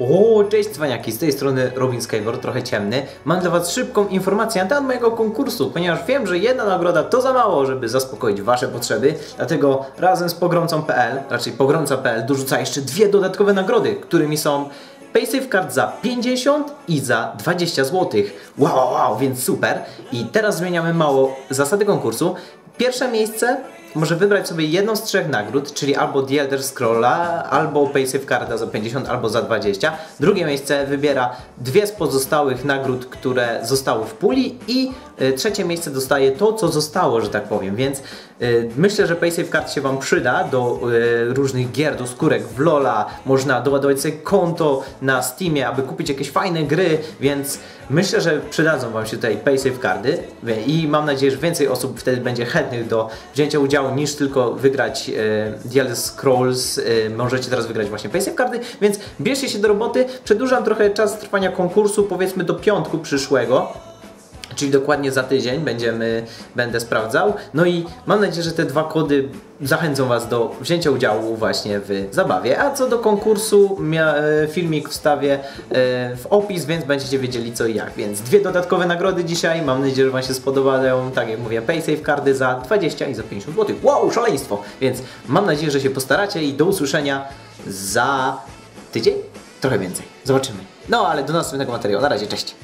O, cześć cwaniaki, z tej strony Robin Skyward, trochę ciemny. Mam dla was szybką informację na temat mojego konkursu, ponieważ wiem, że jedna nagroda to za mało, żeby zaspokoić wasze potrzeby, dlatego razem z pogromcą.pl, raczej pogromca.pl dorzuca jeszcze dwie dodatkowe nagrody, którymi są PaySafe Card za 50 i za 20 zł. Wow, wow, wow, więc super. I teraz zmieniamy mało zasady konkursu. Pierwsze miejsce może wybrać sobie jedną z trzech nagród, czyli albo The Elder Scrolla, albo PaySafe Carda za 50, albo za 20. Drugie miejsce wybiera dwie z pozostałych nagród, które zostały w puli i y, trzecie miejsce dostaje to, co zostało, że tak powiem. Więc y, myślę, że PaySafe Card się Wam przyda do y, różnych gier, do skórek w Lola. Można doładować sobie konto na Steamie, aby kupić jakieś fajne gry, więc myślę, że przydadzą Wam się tutaj PaySafe Cardy i mam nadzieję, że więcej osób wtedy będzie chętnych do wzięcia udziału niż tylko wygrać e, Elder Scrolls. E, możecie teraz wygrać właśnie PaySafe Cardy, więc bierzcie się do roboty. Przedłużam trochę czas trwania konkursu, powiedzmy do piątku przyszłego czyli dokładnie za tydzień będziemy, będę sprawdzał. No i mam nadzieję, że te dwa kody zachęcą Was do wzięcia udziału właśnie w zabawie. A co do konkursu, e, filmik wstawię e, w opis, więc będziecie wiedzieli co i jak. Więc dwie dodatkowe nagrody dzisiaj, mam nadzieję, że Wam się spodobają. Tak jak mówię, PaySafe kardy za 20 i za 50 zł. Wow, szaleństwo! Więc mam nadzieję, że się postaracie i do usłyszenia za tydzień? Trochę więcej. Zobaczymy. No ale do następnego materiału. Na razie, cześć!